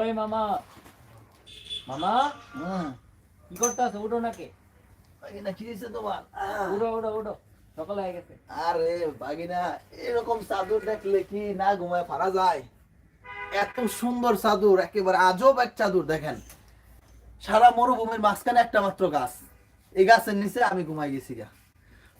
ওই মামা। মামা? কি করতেছো? উঠো নাকি। বাগিনা কি হয়েছে তোমার? উঠো উঠো উঠো। সকাল হয়ে গেছে। আরে বাগিনা এরকম চাদর দেখলে কি না ঘুমায় পারা যায়। এত সুন্দর চাদর একেবারে আজব এক চাদর দেখেন। সারা মরুভূমির মাঝখানে একটা মাত্র গাছ। এই গাছের নিচে আমি ঘুমাই গেছি গা।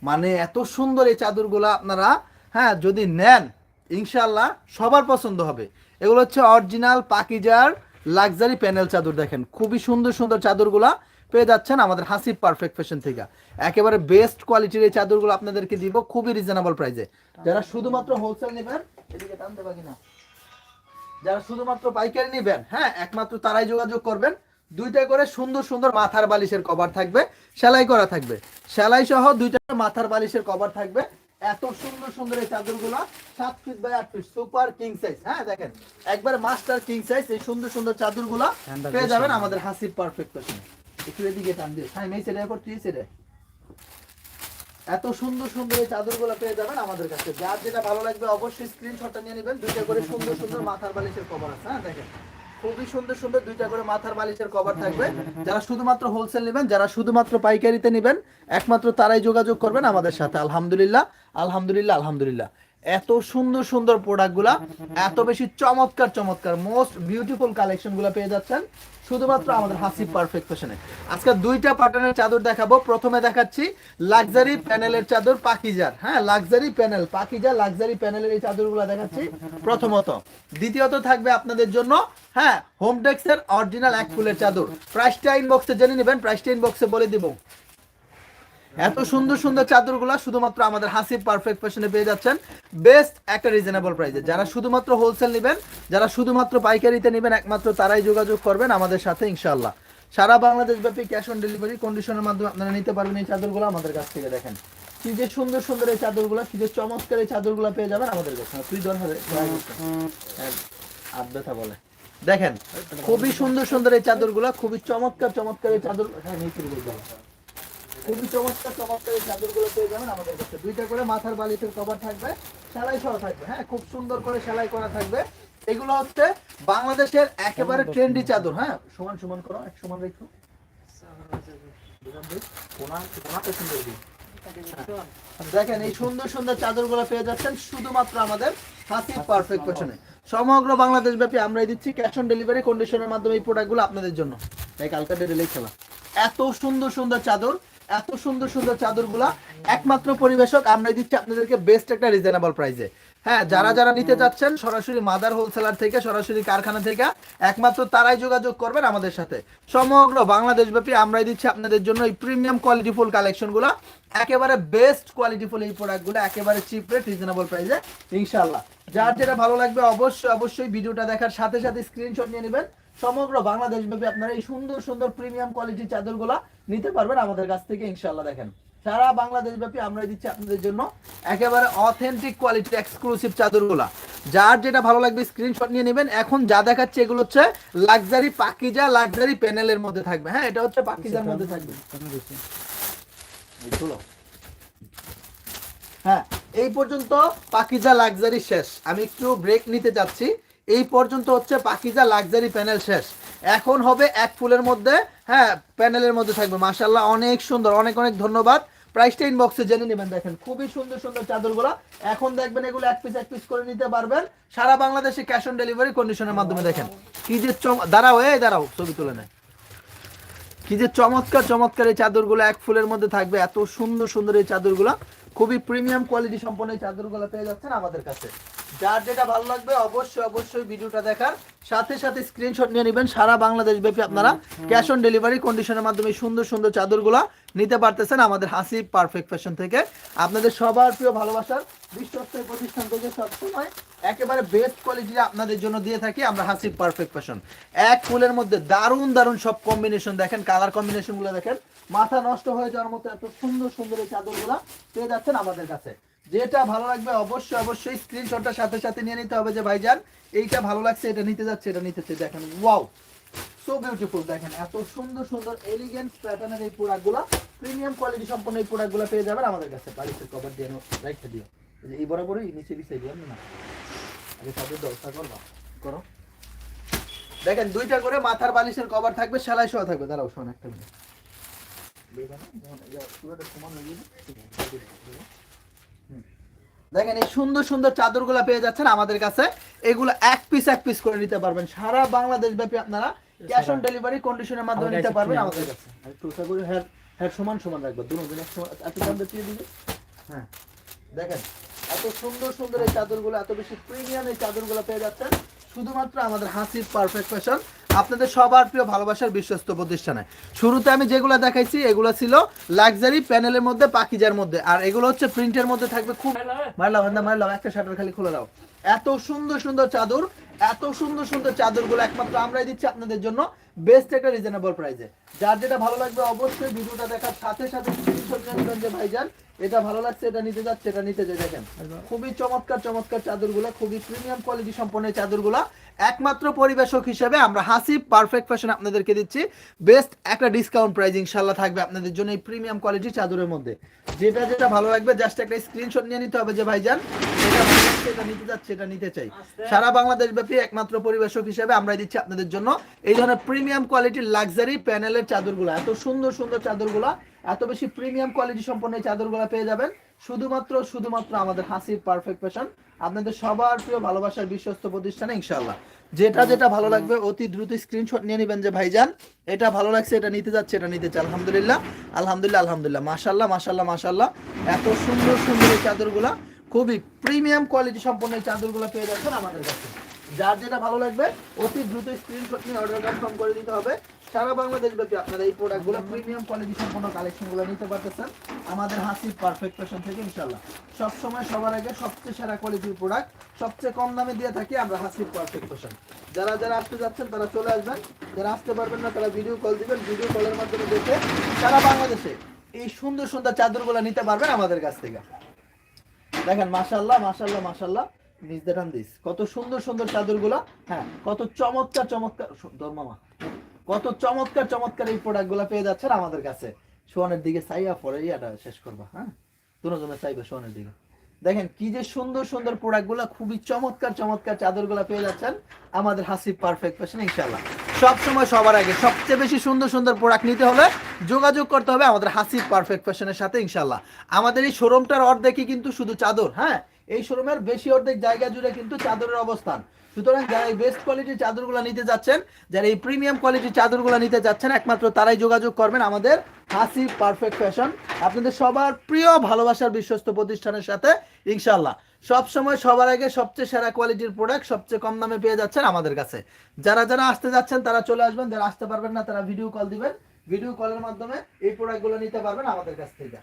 মানে এত সুন্দর এই চাদরগুলো আপনারা হ্যাঁ যদি নেন ইনশাল্লাহ সবার পছন্দ হবে। এগুলো হচ্ছে অরিজিনাল পাকিজার লাক্সারি প্যানেল চাদর দেখেন। খুবই সুন্দর সুন্দর চাদরগুলা পেয়ে যাচ্ছেন আমাদের হাসিব পারফেক্ট ফ্যাশন থেকে। একেবারে বেস্ট কোয়ালিটির এই চাদরগুলো আপনাদেরকে দিব খুবই রিজনেবল প্রাইসে যারা শুধুমাত্র হোলসেল নেবেন, এদিকে টানতে পারি না। যারা শুধুমাত্র পাইকারি নেবেন হ্যাঁ একমাত্র তারাই যোগাযোগ করবেন। দুইটা করে সুন্দর সুন্দর মাথার বালিশের কভার থাকবে, সেলাই করা থাকবে। সেলাই সহ দুইটা মাথার বালিশের কভার থাকবে। এত সুন্দর সুন্দর এই চাদরগুলো সাত ফিট বাই আট ফিট সুপার কিং সাইজ হ্যাঁ দেখেন একবার মাস্টার কিং সাইজ এই সুন্দর সুন্দর চাদরগুলো পেয়ে যাবেন আমাদের হাসিব পারফেক্ট একটু এদিকে টান দিয়ে হ্যাঁ এই সেটা করতে সেটা এত সুন্দর সুন্দর এই চাদরগুলো পেয়ে যাবেন আমাদের কাছে। যার যেটা ভালো লাগবে অবশ্যই স্ক্রিনশটটা নিয়ে নেবেন। দুইটা করে সুন্দর সুন্দর মাথার বালিশের কভার আছে। হ্যাঁ দেখেন। খুবই সুন্দর সুন্দর দুইটা করে মাথার বালিশের কভার থাকবে। যারা শুধুমাত্র হোলসেল নেবেন, যারা শুধুমাত্র পাইকারিতে নেবেন, একমাত্র তারাই যোগাযোগ করবেন আমাদের সাথে। আলহামদুলিল্লাহ আলহামদুলিল্লাহ আলহামদুলিল্লাহ। এত সুন্দর সুন্দর প্রোডাক্টগুলা, এত বেশি চমৎকার চমৎকার, মোস্ট বিউটিফুল কালেকশনগুলো পেয়ে যাচ্ছেন শুধুমাত্র আমাদের হাসিব পারফেক্ট ফ্যাশনে আজকে দুইটা প্যাটার্নের চাদর দেখাবো। প্রথমে দেখাচ্ছি লাক্সারি প্যানেলের চাদর পাকিজার। হ্যাঁ লাক্সারি প্যানেল পাকিজার লাক্সারি প্যানেলের এই চাদরগুলো দেখাচ্ছি প্রথমত। দ্বিতীয়ত থাকবে আপনাদের জন্য হ্যাঁ হোম ডেক্সের অরিজিনাল এক ফুলের চাদর। প্রাইসটা ইনবক্সে জেনে নেবেন প্রাইসটা ইনবক্সে বলে দিব। এত সুন্দর সুন্দর চাদরগুলো শুধুমাত্র আমাদের হাসিব পারফেক্ট ফ্যাশনে পেয়ে যাচ্ছেন। বেস্ট একটা রিজনেবল প্রাইসে যারা শুধুমাত্র হোলসেল নেবেন, যারা শুধুমাত্র পাইকারিতে নেবেন, একমাত্র তারাই যোগাযোগ করবেন আমাদের সাথে, ইনশাআল্লাহ। সারা বাংলাদেশ ব্যাপী ক্যাশ অন ডেলিভারি কন্ডিশনের মাধ্যমে আপনারা নিতে পারবেন এই চাদরগুলো আমাদের কাছ থেকে দেখেন। কি যে সুন্দর সুন্দর এই চাদরগুলো, কি যে চমৎকার এই চাদরগুলো পেয়ে যাবেন আমাদের কাছে। তুই দর হবে আর ব্যথা বলে। দেখেন, খুবই সুন্দর সুন্দর এই চাদরগুলো, খুবই চমৎকার চমৎকার এই চাদর হ্যাঁ দাও। খুবই চমৎকার চমৎকার এই চাদরগুলো পেয়ে যাবেন আমাদের কাছে। দুইটা করে মাথার বালিশের কভার থাকবে সেলাই সহ থাকবে হ্যাঁ খুব সুন্দর করে সেলাই করা থাকবে। এগুলো হচ্ছে বাংলাদেশের একেবারে ট্রেন্ডি চাদর হ্যাঁ সমান সমান করো এক সমান রেখো। সুন্দর দিই দেখেন এই সুন্দর সুন্দর চাদরগুলো পেয়ে যাচ্ছেন শুধুমাত্র আমাদের হাসিব পারফেক্ট পেছনে সমগ্র বাংলাদেশ ব্যাপী আমরাই দিচ্ছি ক্যাশ অন ডেলিভারি কন্ডিশনের মাধ্যমে এই প্রোডাক্টগুলো আপনাদের জন্য। তাই কালকা ডেলে খেলা এত সুন্দর সুন্দর চাদর এত সুন্দর সুন্দর চাদরগুলা, একমাত্র পরিবেশক আমরা দিচ্ছি আপনাদেরকে বেস্ট একটা রিজনেবল প্রাইসে হ্যাঁ যারা যারা নিতে যাচ্ছেন সরাসরি মাদার হোলসেলার থেকে, সরাসরি কারখানা থেকে, একমাত্র তারাই যোগাযোগ করবেন আমাদের সাথে। সমগ্র বাংলাদেশ ব্যাপী আমরাই দিচ্ছি আপনাদের জন্য এই প্রিমিয়াম কোয়ালিটি ফুল কালেকশনগুলো একেবারে বেস্ট কোয়ালিটি ফুল এই প্রোডাক্টগুলো একেবারে চিপ রেট রিজনেবল প্রাইসে ইনশাল্লাহ যার যেটা ভালো লাগবে অবশ্যই অবশ্যই ভিডিওটা দেখার সাথে সাথে স্ক্রিনশট নিয়ে নেবেন। সমগ্র বাংলাদেশ ব্যাপী আপনারা এই সুন্দর সুন্দর প্রিমিয়াম কোয়ালিটির চাদরগুলো নিতে পারবেন আমাদের কাছ থেকে ইনশাআল্লাহ দেখেন। সারা বাংলাদেশ ব্যাপী আমরা দিচ্ছি আপনাদের জন্য একেবারে অথেন্টিক কোয়ালিটির এক্সক্লুসিভ চাদরগুলা। যার যেটা ভালো লাগবে স্ক্রিনশট নিয়ে নেবেন। এখন যা দেখাচ্ছে এগুলো হচ্ছে লাক্সারি পাকিজা লাক্সারি প্যানেলের মধ্যে থাকবে। হ্যাঁ এটা হচ্ছে পাকিজার মধ্যে থাকবে। হ্যাঁ এই পর্যন্ত পাকিজা লাক্সারি শেষ। আমি একটু ব্রেক নিতে যাচ্ছি। এই পর্যন্ত হচ্ছে পাকিজা লাক্সারি প্যানেল শেষ। এখন হবে এক ফুলের মধ্যে হ্যাঁ প্যানেলের মধ্যে থাকবে। মাশাল্লাহ অনেক সুন্দর, অনেক অনেক ধন্যবাদ। প্রাইসটা ইনবক্সে জেনে নেবেন, দেখেন, খুবই সুন্দর সুন্দর চাদরগুলো। এখন দেখবেন এগুলো এক পিস এক পিস করে নিতে পারবেন। সারা বাংলাদেশে ক্যাশ অন ডেলিভারি কন্ডিশনের মাধ্যমে, দেখেন। কি যে দাঁড়াও, এই দাঁড়াও, ছবি তুলে নেয় কি যে চমৎকার চমৎকার এই চাদরগুলো এক ফুলের মধ্যে থাকবে। এত সুন্দর সুন্দর এই চাদরগুলো। খুবই প্রিমিয়াম কোয়ালিটি সম্পন্ন এই চাদরগুলো পেয়ে যাচ্ছেন আমাদের কাছে। যার যেটা ভালো লাগবে অবশ্যই অবশ্যই ভিডিওটা দেখার। সাথে সাথে স্ক্রিনশট নিয়ে নেবেন। সারা বাংলাদেশ ব্যাপী আপনারা ক্যাশ অন ডেলিভারি কন্ডিশনের মাধ্যমে সুন্দর সুন্দর চাদরগুলো নিতে পারতেছেন আমাদের হাসি পারফেক্ট ফ্যাশন থেকে। আপনাদের সবার প্রিয় ভালোবাসার বিশ্বস্ত প্রতিষ্ঠান থেকে সবসময় একেবারে বেস্ট কোয়ালিটি আপনাদের জন্য দিয়ে থাকি আমরা হাসি পারফেক্ট ফ্যাশন এক ফুলের মধ্যে দারুণ দারুণ সব কম্বিনেশন দেখেন কালার কম্বিনেশনগুলো দেখেন। মাথা নষ্ট হয়ে যাওয়ার মতো এত সুন্দর সুন্দর এই চাদরগুলো পেয়ে যাচ্ছেন আমাদের কাছে। যেটা ভালো লাগবে অবশ্যই অবশ্যই স্ক্রিনশটটার সাথে সাথে নিয়ে নিতে হবে যে, ভাইজান, এইটা ভালো লাগছে, এটা নিতে যাচ্ছে, এটা নিতে চাই দেখেন ওয়াও সো বিউটিফুল দেখেন, এত সুন্দর সুন্দর এলিগেন্ট প্যাটার্নের এই প্রোডাক্টগুলো প্রিমিয়াম কোয়ালিটি সম্পন্ন এই প্রোডাক্টগুলো পেয়ে যাবেন আমাদের কাছে। বাড়িতে কভার দিয়ে রাইটটা দিও এই বরাবরই নিচে বিছাই দিও না আগে তাদের দরকার করবা? করো। দেখেন, দুইটা করে মাথার বালিশের কভার থাকবে, সেলাই সহ থাকবে। দাঁড়াও, শোন একটা মিনিট। দেখেন এই সুন্দর সুন্দর চাদরগুলো পেয়ে যাচ্ছেন আমাদের কাছে। এগুলো এক পিস এক পিস করে নিতে পারবেন। সারা বাংলাদেশ ব্যাপী আপনারা ক্যাশ অন ডেলিভারি কন্ডিশনের মাধ্যমে নিতে পারবেন আমাদের কাছে। করে হেড হেড সমান সমান রাখবে। এক সমান এত দাম দিয়ে দিবে হ্যাঁ। দেখেন এত সুন্দর সুন্দর এই চাদরগুলো এত বেশি প্রিমিয়াম এই চাদরগুলো পেয়ে যাচ্ছেন। শুধুমাত্র আমাদের হাসির পারফেক্ট ফ্যাশন আপনাদের সবার প্রিয় ভালোবাসার বিশ্বস্ত প্রতিষ্ঠানে। শুরুতে আমি যেগুলো দেখাইছি এগুলো ছিল লাক্সারি প্যানেলের মধ্যে পাকিজার মধ্যে। আর এগুলো হচ্ছে প্রিন্টের মধ্যে থাকবে খুব মারলাম মারলাম একটা শাটার খালি খুলে দাও। এত সুন্দর সুন্দর চাদর এত সুন্দর সুন্দর চাদরগুলো একমাত্র আমরাই দিচ্ছি আপনাদের জন্য। বেস্ট একটা রিজনেবল প্রাইসে যার যেটা ভালো লাগবে অবশ্যই ভিডিওটা দেখার সাথে সাথে যে ভাইজান এটা ভালো লাগছে এটা নিতে যাচ্ছে এটা নিতে যাই দেখেন খুবই চমৎকার চমৎকার চাদরগুলো খুবই প্রিমিয়াম কোয়ালিটি সম্পন্ন চাদরগুলো। একমাত্র পরিবেশক হিসেবে আমরা হাসি পারফেক্ট ফ্যাশন আপনাদেরকে দিচ্ছি। বেস্ট একটা ডিসকাউন্ট প্রাইস ইনশাল্লাহ থাকবে আপনাদের জন্য এই প্রিমিয়াম কোয়ালিটি চাদরের মধ্যে। যেটা যেটা ভালো লাগবে জাস্ট একটা স্ক্রিনশট নিয়ে নিতে হবে যে ভাইজান এটা এটা নিতে যাচ্ছে এটা নিতে চাই। সারা বাংলাদেশ ব্যাপী একমাত্র পরিবেশক হিসেবে আমরা দিচ্ছি আপনাদের জন্য এই ধরনের প্রিমিয়াম কোয়ালিটির লাক্সারি প্যানেলের চাদরগুলো। এত সুন্দর সুন্দর চাদরগুলো এত বেশি প্রিমিয়াম কোয়ালিটি সম্পন্ন এই চাদরগুলো পেয়ে যাবেন শুধুমাত্র শুধুমাত্র আমাদের হাসির পারফেক্ট ফ্যাশন আপনাদের সবার প্রিয় ভালোবাসার বিশ্বস্ত প্রতিষ্ঠানে ইনশাআল্লাহ। যেটা যেটা ভালো লাগবে অতি দ্রুত স্ক্রিনশট নিয়ে নেবেন যে ভাইজান এটা ভালো লাগছে এটা নিতে যাচ্ছে এটা নিতে চাই আলহামদুলিল্লাহ আলহামদুলিল্লাহ আলহামদুলিল্লাহ মাশাল্লাহ মাশাল্লাহ মাশাল্লাহ এত সুন্দর সুন্দর এই চাদরগুলা খুবই প্রিমিয়াম কোয়ালিটি সম্পন্ন এই চাদরগুলো পেয়ে যাচ্ছেন আমাদের কাছে। যার যেটা ভালো লাগবে, অতি দ্রুত স্ক্রিনশট নিয়ে অর্ডার কনফার্ম করে দিতে হবে। সারা বাংলাদেশ ব্যাপী আপনারা এই প্রোডাক্টগুলো প্রিমিয়াম কোয়ালিটি সম্পন্ন কালেকশনগুলো নিতে পারতেছেন। আমাদের হাসি পারফেক্ট ফ্যাশন থেকে ইনশাল্লাহ সব সময় সবার আগে সবচেয়ে সেরা কোয়ালিটির প্রোডাক্ট সবচেয়ে কম দামে দিয়ে থাকি আমরা হাসির পারফেক্ট ফ্যাশন যারা যারা আসতে যাচ্ছেন, তারা চলে আসবেন। যারা আসতে পারবেন না, তারা ভিডিও কল দিবেন। ভিডিও কলের মাধ্যমে দেখে সারা বাংলাদেশে এই সুন্দর সুন্দর চাদরগুলো নিতে পারবেন আমাদের কাছ থেকে। দেখেন মাশাল্লাহ মাশাল্লাহ মাশাল্লাহ নিজ দেখান দিস। কত সুন্দর সুন্দর চাদরগুলো হ্যাঁ কত চমৎকার চমৎকার সুন্দর মামা, কত চমৎকার চমৎকার এই প্রোডাক্টগুলো পেয়ে যাচ্ছেন আমাদের কাছে। সোয়ানের দিকে চাইয়া পরে ইয়াটা শেষ করবা হ্যাঁ? দুজনে চাইবে সোয়ানের দিকে। দেখেন, কি যে সুন্দর সুন্দর প্রোডাক্ট প্রোডাক্টগুলো খুবই চমৎকার চমৎকার চাদরগুলো পেয়ে যাচ্ছেন আমাদের হাসি পারফেক্ট ফ্যাশন ইনশাল্লাহ সব সময় সবার আগে, সবচেয়ে বেশি সুন্দর সুন্দর প্রোডাক্ট নিতে হলে যোগাযোগ করতে হবে আমাদের হাসি পারফেক্ট ফ্যাশনের সাথে ইনশাল্লাহ আমাদের এই শোরুমটার অর্ধেকই কিন্তু শুধু চাদর হ্যাঁ? এই শোরুমের বেশি অর্ধেক জায়গা জুড়ে কিন্তু চাদরের অবস্থান। সুতরাং যারা এই বেস্ট কোয়ালিটির চাদরগুলো নিতে যাচ্ছেন, যারা এই প্রিমিয়াম কোয়ালিটির চাদরগুলো নিতে যাচ্ছেন, একমাত্র তারাই যোগাযোগ করবেন আমাদের হাসি পারফেক্ট ফ্যাশন আপনাদের সবার প্রিয় ভালোবাসার বিশ্বস্ত প্রতিষ্ঠানের সাথে ইনশাল্লাহ সব সময় সবার আগে সবচেয়ে সেরা কোয়ালিটির প্রোডাক্ট সবচেয়ে কম দামে পেয়ে যাচ্ছেন আমাদের কাছে। যারা যারা আসতে যাচ্ছেন তারা চলে আসবেন যারা আসতে পারবেন না তারা ভিডিও কল দিবেন। ভিডিও কলের মাধ্যমে এই প্রোডাক্টগুলো নিতে পারবেন আমাদের কাছ থেকে।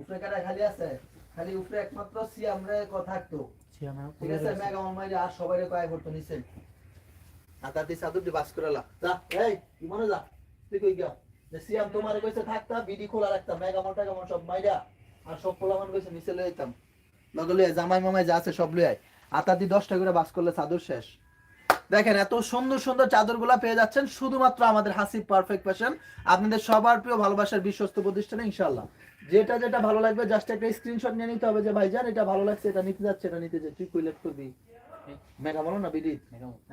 উপরে কাটা খালি আছে। খালি উপরে একমাত্র সিয়াম রে কথা থাকতো। ঠিক আছে মেগা মামাই আর সবাই করতো সাদুটি বাস যা এই কি মনে যা। তুই কই গিয়া? যে সিয়াম তোমার কইছে থাকতা বিডি খোলা রাখতাম মেগা টাকা মন সব মাইরা আর সব পোলামান কইছে নিচে লই যেতাম লগে জামাই মামাই যা আছে সব লই আয়। আতা দি দশটা করে বাস করলে চাদর শেষ। দেখেন এত সুন্দর সুন্দর চাদরগুলা পেয়ে যাচ্ছেন শুধুমাত্র আমাদের হাসি পারফেক্ট ফ্যাশন আপনাদের সবার প্রিয় ভালোবাসার বিশ্বস্ত প্রতিষ্ঠানে ইনশাল্লাহ যেটা যেটা ভালো লাগবে জাস্ট একটা স্ক্রিনশট নিয়ে নিতে হবে যে ভাইজান এটা ভালো লাগছে এটা নিতে যাচ্ছে এটা নিতে যাচ্ছে তুই কইলে করবি? মেঘা বলো না বিদিত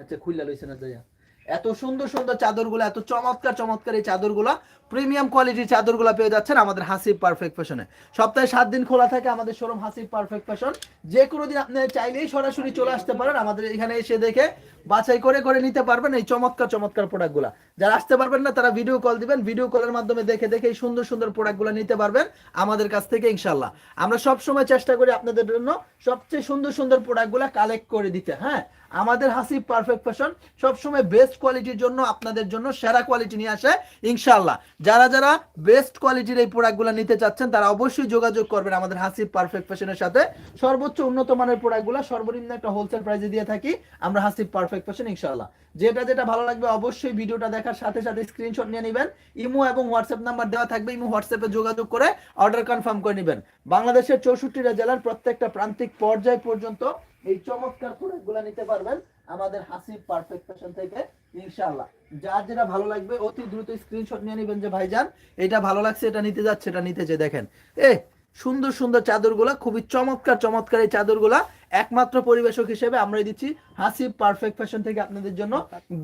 আচ্ছা খুললা লইছে না যাইয়া। এত সুন্দর সুন্দর চাদরগুলো, এত চমৎকার চমৎকার এই চাদরগুলা প্রিমিয়াম কোয়ালিটির চাদরগুলো পেয়ে যাচ্ছেন আমাদের হাসিব পারফেক্ট ফ্যাশনে সপ্তাহে সাত দিন খোলা থাকে আমাদের শোরুম হাসিব পারফেক্ট ফ্যাশন যে কোনো দিন আপনি চাইলেই সরাসরি চলে আসতে পারেন, আমাদের এখানে এসে দেখে বাছাই করে করে নিতে পারবেন এই চমৎকার চমৎকার প্রোডাক্টগুলো যারা আসতে পারবেন না, তারা ভিডিও কল দিবেন ভিডিও কলের মাধ্যমে দেখে দেখে এই সুন্দর সুন্দর প্রোডাক্টগুলো নিতে পারবেন আমাদের কাছ থেকে ইনশাল্লাহ আমরা সব সময় চেষ্টা করি আপনাদের জন্য সবচেয়ে সুন্দর সুন্দর প্রোডাক্টগুলো কালেক্ট করে দিতে হ্যাঁ? আমাদের হাসি পারফেক্ট ফ্যাশন সবসময় বেস্ট কোয়ালিটির জন্য আপনাদের জন্য সেরা কোয়ালিটি নিয়ে আসে ইনশাল্লাহ যারা যারা বেস্ট কোয়ালিটির এই প্রোডাক্টগুলো নিতে চাচ্ছেন, তারা অবশ্যই যোগাযোগ করবেন আমাদের হাসি পারফেক্ট ফ্যাশনের সাথে। সর্বোচ্চ উন্নত মানের প্রোডাক্টগুলো সর্বনিম্ন একটা হোলসেল প্রাইসে দিয়ে থাকি, আমরা হাসি পারফেক্ট ফ্যাশন ইনশাল্লাহ যেটা যেটা ভালো লাগবে অবশ্যই ভিডিওটা দেখার সাথে সাথে স্ক্রিনশট নিয়ে নেবেন। ইমো এবং হোয়াটসঅ্যাপ নাম্বার দেওয়া থাকবে, ইমো হোয়াটসঅ্যাপে যোগাযোগ করে অর্ডার কনফার্ম করে নেবেন। বাংলাদেশের চৌষট্টিটা জেলার প্রত্যেকটা প্রান্তিক পর্যায় পর্যন্ত এই চমৎকার প্রোডাক্টগুলো নিতে পারবেন আমাদের হাসি পারফেক্ট ফ্যাশন থেকে, ইনশাআল্লাহ। যার যেটা ভালো লাগবে, অতি দ্রুত স্ক্রিনশট নিয়ে নেবেন যে, ভাইজান, এটা ভালো লাগছে, এটা নিতে যাচ্ছে, এটা নিতে যে, দেখেন। এ, সুন্দর সুন্দর চাদরগুলা, খুবই চমৎকার চমৎকার এই চাদরগুলা, একমাত্র পরিবেশক হিসেবে আমরা দিচ্ছি হাসিব পারফেক্ট ফ্যাশন থেকে আপনাদের জন্য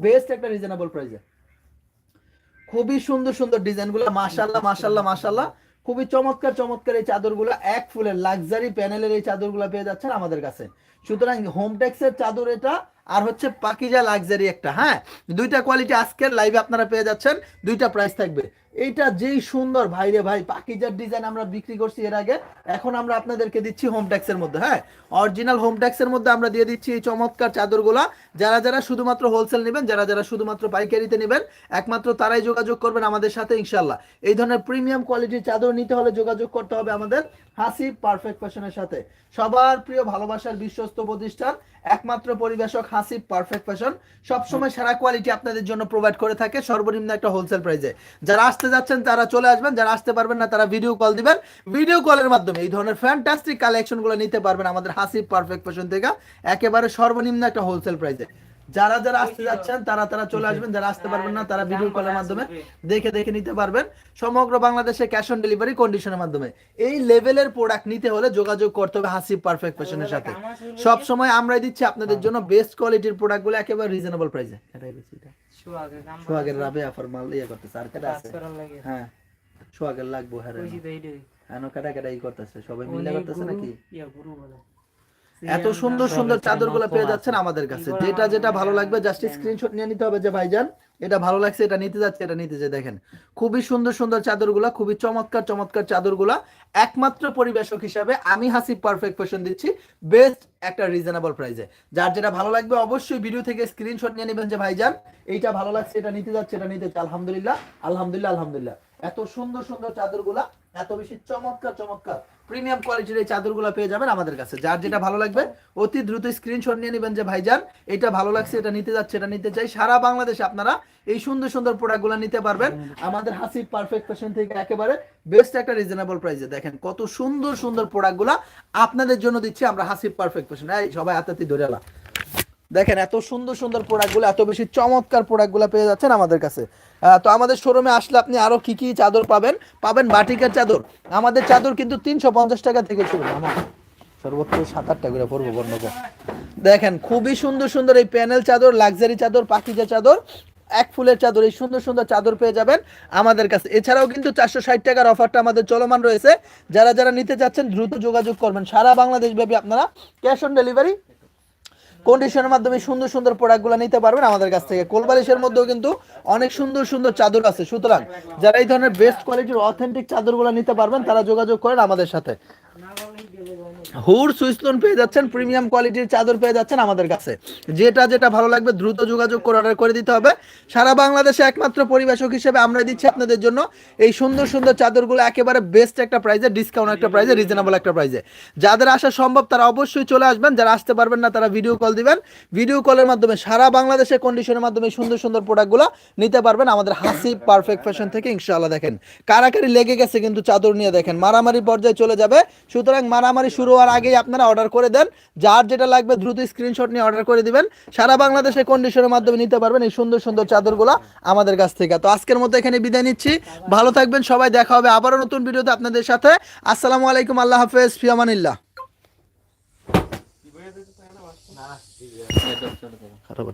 বেস্ট একটা রিজনেবল প্রাইসে খুবই সুন্দর সুন্দর ডিজাইনগুলো মাশাল্লাহ মাশাল্লাহ মাশাল্লাহ খুবই চমৎকার চমৎকার এই চাদরগুলো। এক ফুলের লাক্সারি প্যানেলের এই চাদরগুলো পেয়ে যাচ্ছেন আমাদের কাছে। সুতরাং হোম টেক্সের চাদর এটা, আর হচ্ছে পাকিজা লাক্সারি একটা হ্যাঁ? দুইটা কোয়ালিটি আজকের লাইভে আপনারা পেয়ে যাচ্ছেন, দুইটা প্রাইস থাকবে। এইটা যেই সুন্দর, ভাই রে ভাই পাকিজার ডিজাইন আমরা বিক্রি করছি এর আগে, এখন আমরা আপনাদেরকে দিচ্ছি হোম ট্যাক্সের মধ্যে হ্যাঁ? অরিজিনাল হোম ট্যাক্সের মধ্যে আমরা দিয়ে দিচ্ছি এই চমৎকার চাদরগুলা। যারা যারা শুধুমাত্র হোলসেল নেবেন, যারা যারা শুধুমাত্র পাইকারিতে নেবেন, একমাত্র তারাই যোগাযোগ করবেন আমাদের সাথে ইনশাল্লাহ এই ধরনের প্রিমিয়াম কোয়ালিটির চাদর নিতে হলে যোগাযোগ করতে হবে আমাদের হাসি পারফেক্ট ফ্যাশনের সাথে। সবার প্রিয় ভালোবাসার বিশ্বস্ত প্রতিষ্ঠান, একমাত্র পরিবেশক হাসিব পারফেক্ট ফ্যাশন সবসময় সারা কোয়ালিটি আপনাদের জন্য প্রোভাইড করে থাকে সর্বনিম্ন একটা হোলসেল প্রাইসে যারা আসতে যাচ্ছেন, তারা চলে আসবেন। যারা আসতে পারবেন না, তারা ভিডিও কল দিবেন। ভিডিও কলের মাধ্যমে এই ধরনের ফ্যান্টাস্টিক কালেকশনগুলো নিতে পারবেন আমাদের হাসি পারফেক্ট ফ্যাশন থেকে। একেবারে সর্বনিম্ন একটা হোলসেল প্রাইসে যারা যারা আসতে যাচ্ছেন তারা তারা চলে আসবেন যারা আসতে পারবেন না তারা ভিডিও কলের মাধ্যমে দেখে দেখে নিতে পারবেন। সমগ্র বাংলাদেশে ক্যাশ অন ডেলিভারি কন্ডিশনের মাধ্যমে। এই লেভেলের প্রোডাক্ট নিতে হলে যোগাযোগ করতে হবে হাসি পারফেক্ট ফ্যাশনের সাথে। সব সময় আমরাই দিচ্ছি আপনাদের জন্য বেস্ট কোয়ালিটির প্রোডাক্টগুলো একেবারে রিজনেবল প্রাইসে এটাই বেশি সোহাগের রাবে মাল ইয়ে করতেছে আর কেটা আছে? হ্যাঁ সোহাগের লাগবো হ্যাঁ হ্যাঁ। কেটা কেটা ই করতেছে সবাই মিলে করতেছে নাকি? ইয়া গুরু বলে। এত সুন্দর সুন্দর চাদরগুলো পেয়ে যাচ্ছেন আমাদের কাছে। যেটা যেটা ভালো লাগবে জাস্ট স্ক্রিনশট নিয়ে নিতে হবে যে ভাইজান। এটা ভালো লাগছে এটা নিতে যাচ্ছে এটা নিতে যাচ্ছে দেখেন। খুবই সুন্দর সুন্দর চাদরগুলা খুবই চমৎকার চমৎকার চাদরগুলা। একমাত্র পরিবেশক হিসাবে আমি হাসি পারফেক্ট ফ্যাশন দিচ্ছি বেস্ট একটা রিজনেবল প্রাইসে যার যেটা ভালো লাগবে অবশ্যই ভিডিও থেকে স্ক্রিনশট নিয়ে নেবেন যে ভাইজান এইটা ভালো লাগছে এটা নিতে যাচ্ছে এটা নিতে আলহামদুলিল্লাহ আলহামদুলিল্লাহ আলহামদুলিল্লাহ। এত সুন্দর সুন্দর চাদরগুলা এত বেশি চমৎকার চমৎকার। প্রিমিয়াম কোয়ালিটির এই চাদরগুলো পেয়ে যাবেন আমাদের কাছে। যার যেটা ভালো লাগবে, অতি দ্রুত স্ক্রিনশট নিয়ে নেবেন যে, ভাইজান, এটা ভালো লাগছে, এটা নিতে যাচ্ছে, এটা নিতে চাই। সারা বাংলাদেশে আপনারা এই সুন্দর সুন্দর প্রোডাক্টগুলো নিতে পারবেন। আমাদের হাসি পারফেক্ট ফ্যাশন থেকে একেবারে বেস্ট একটা রিজনেবল প্রাইসে দেখেন কত সুন্দর সুন্দর প্রোডাক্টগুলো আপনাদের জন্য দিচ্ছি আমরা হাসি পারফেক্ট ফ্যাশন সবাই হাতাতি ধরে এলা দেখেন, এত সুন্দর সুন্দর প্রোডাক্টগুলো এত বেশি চমৎকার প্রোডাক্টগুলো পেয়ে যাচ্ছেন আমাদের কাছে। তো আমাদের শোরুমে আসলে আপনি আরও কি কি চাদর পাবেন? পাবেন বাটিকের চাদর। আমাদের চাদর কিন্তু তিনশো পঞ্চাশ টাকা থেকে শুরু। আমার সর্বোচ্চ সাত আট টাকা করে পড়ব বর্ণকে দেখেন, খুবই সুন্দর সুন্দর এই প্যানেল চাদর লাক্সারি চাদর পাখিজা চাদর, এক ফুলের চাদর, এই সুন্দর সুন্দর চাদর পেয়ে যাবেন আমাদের কাছে। এছাড়াও কিন্তু চারশো ষাট টাকার অফারটা আমাদের চলমান রয়েছে। যারা যারা নিতে চাচ্ছেন, দ্রুত যোগাযোগ করবেন। সারা বাংলাদেশ ব্যাপী আপনারা ক্যাশ অন ডেলিভারি কন্ডিশনের মাধ্যমে সুন্দর সুন্দর প্রোডাক্টগুলো নিতে পারবেন। আমাদের কাছ থেকে কোলবালিশের মধ্যেও কিন্তু অনেক সুন্দর সুন্দর চাদর আছে। সুতরাং যারা এই ধরনের বেস্ট কোয়ালিটির অথেন্টিক চাদরগুলো নিতে পারবেন, তারা যোগাযোগ করেন আমাদের সাথে। হুর সুইসলোন পেয়ে যাচ্ছেন প্রিমিয়াম কোয়ালিটির চাদর পেয়ে যাচ্ছেন আমাদের কাছে। যেটা যেটা ভালো লাগবে, দ্রুত যোগাযোগ করে অর্ডার করে দিতে হবে। সারা বাংলাদেশে একমাত্র পরিবেশক হিসেবে আমরা দিচ্ছি আপনাদের জন্য এই সুন্দর সুন্দর চাদরগুলো, একেবারে বেস্ট একটা প্রাইজে ডিসকাউন্ট একটা প্রাইজে রিজনেবল একটা প্রাইজে যাদের আসা সম্ভব, তারা অবশ্যই চলে আসবেন। যারা আসতে পারবেন না, তারা ভিডিও কল দিবেন। ভিডিও কলের মাধ্যমে সারা বাংলাদেশের কন্ডিশনের মাধ্যমে সুন্দর সুন্দর প্রোডাক্টগুলো নিতে পারবেন। আমাদের হাসি পারফেক্ট ফ্যাশন থেকে ইনশাআল্লাহ দেখেন। কারাকারি লেগে গেছে কিন্তু চাদর নিয়ে দেখেন। মারামারি পর্যায়ে চলে যাবে। সুতরাং মারামারি শুরু হওয়ার আগেই আপনারা অর্ডার করে দেন। যার যেটা লাগবে দ্রুত স্ক্রিনশট নিয়ে অর্ডার করে দিবেন। সারা বাংলাদেশে কন্ডিশনের মাধ্যমে নিতে পারবেন এই সুন্দর সুন্দর চাদরগুলো আমাদের কাছ থেকে। তো আজকের মতো এখানে বিদায় নিচ্ছি। ভালো থাকবেন সবাই দেখা হবে আবারও নতুন ভিডিওতে আপনাদের সাথে। আসসালামু আলাইকুম আল্লাহ হাফেজ ফিয়ামানিল্লাহ খারাপ